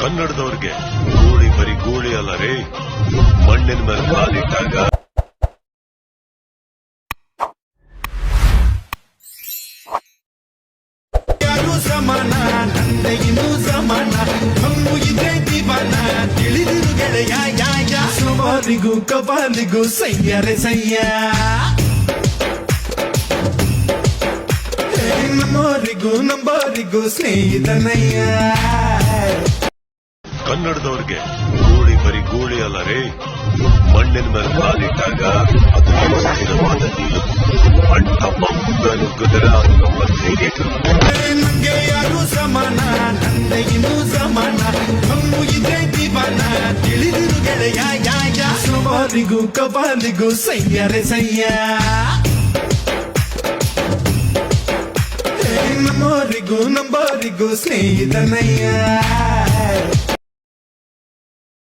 ಕನ್ನಡದವ್ರಿಗೆ ಗೋಳಿ ಬರೀ ಗೋಳಿ ಅಲ್ಲ ರೀ ಮಣ್ಣಿನ ಮೇಲೆ ಕಾಲಿಟ್ಟಾಗ زمانہ ಹಂದೇ ಹಿಂದೂ زمانہ ಹೊಂಬು ಇದೆ ದಿಬನ ತಿಳಿದು ಗೆಳೆಯ ಯಾಯ ಯಾಯ ಸುಬದಿ ಗು ಕೊಬದಿ ಗು ಸಯ್ಯರೆ ಸಯ್ಯಾ ನಿಮ್ಮರಿಗೂ ನಂಬರಿಗೂ ಸ್ನೇಹದನ್ನಯ್ಯ ಕನ್ನಡದವರಿಗೆ ಗೋಡಿ ಪರಿ ಗೋಳಿ ಅಲ್ಲರೆ ಮಣ್ಣಿನ ಮೇಲೆ ಕಾಲಿಡಕಾಗ ಅದು ಅನುಭವದ ಅಣ್ಣ ತಮ್ಮ ಬಂದಕ್ಕೆ ತರಾನ ನಮ್ಮ ಸೇರಿತ್ತು ಗೆಳೆಯಿನು ಸಮಾನ ನಮ್ಮ ಇದ್ರೆ ದೀಪನ ತಿಳಿದಿರು ಗೆಳೆಯ ಯಾ ಯಾ ಸುಮಾರಿಗೂ ಕಬಾಲಿಗೂ ಸಯ್ಯರೆ ಸಯ್ಯ ನಮ್ಮವರಿಗೂ ನಂಬರಿಗೂ ಸ್ನೇಹಿತನಯ್ಯ